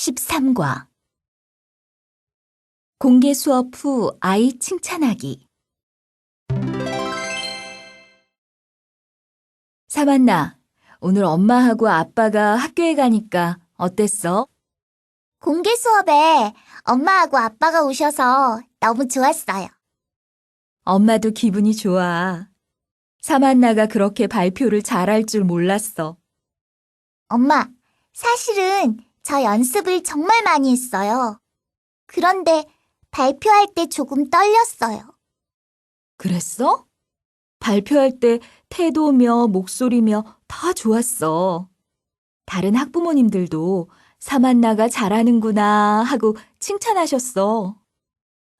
13과 공개 수업 후 아이 칭찬하기 사만나, 오늘 엄마하고 아빠가 학교에 가니까 어땠어? 공개 수업에 엄마하고 아빠가 오셔서 너무 좋았어요. 엄마도 기분이 좋아. 사만나가 그렇게 발표를 잘할 줄 몰랐어. 엄마, 사실은 저 연습을 정말 많이 했어요. 그런데 발표할 때 조금 떨렸어요. 그랬어? 발표할 때 태도며 목소리며 다 좋았어. 다른 학부모님들도 사만나가 잘하는구나 하고 칭찬하셨어.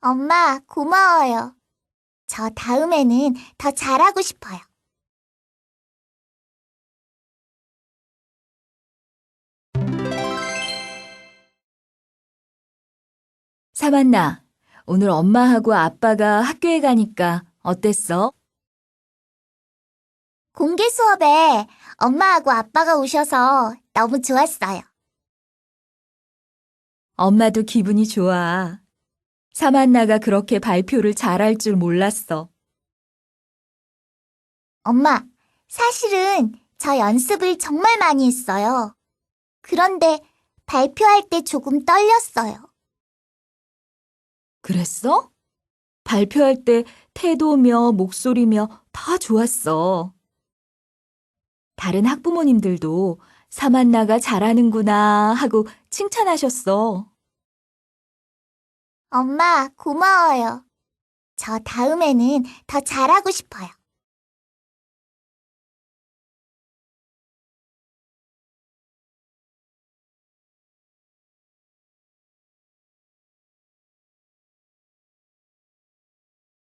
엄마, 고마워요. 저 다음에는 더 잘하고 싶어요. 사만나, 오늘 엄마하고 아빠가 학교에 가니까 어땠어? 공개 수업에 엄마하고 아빠가 오셔서 너무 좋았어요. 엄마도 기분이 좋아. 사만나가 그렇게 발표를 잘할 줄 몰랐어. 엄마, 사실은 저 연습을 정말 많이 했어요. 그런데 발표할 때 조금 떨렸어요. 그랬어? 발표할 때 태도며 목소리며 다 좋았어. 다른 학부모님들도 사만나가 잘하는구나 하고 칭찬하셨어. 엄마, 고마워요. 저 다음에는 더 잘하고 싶어요.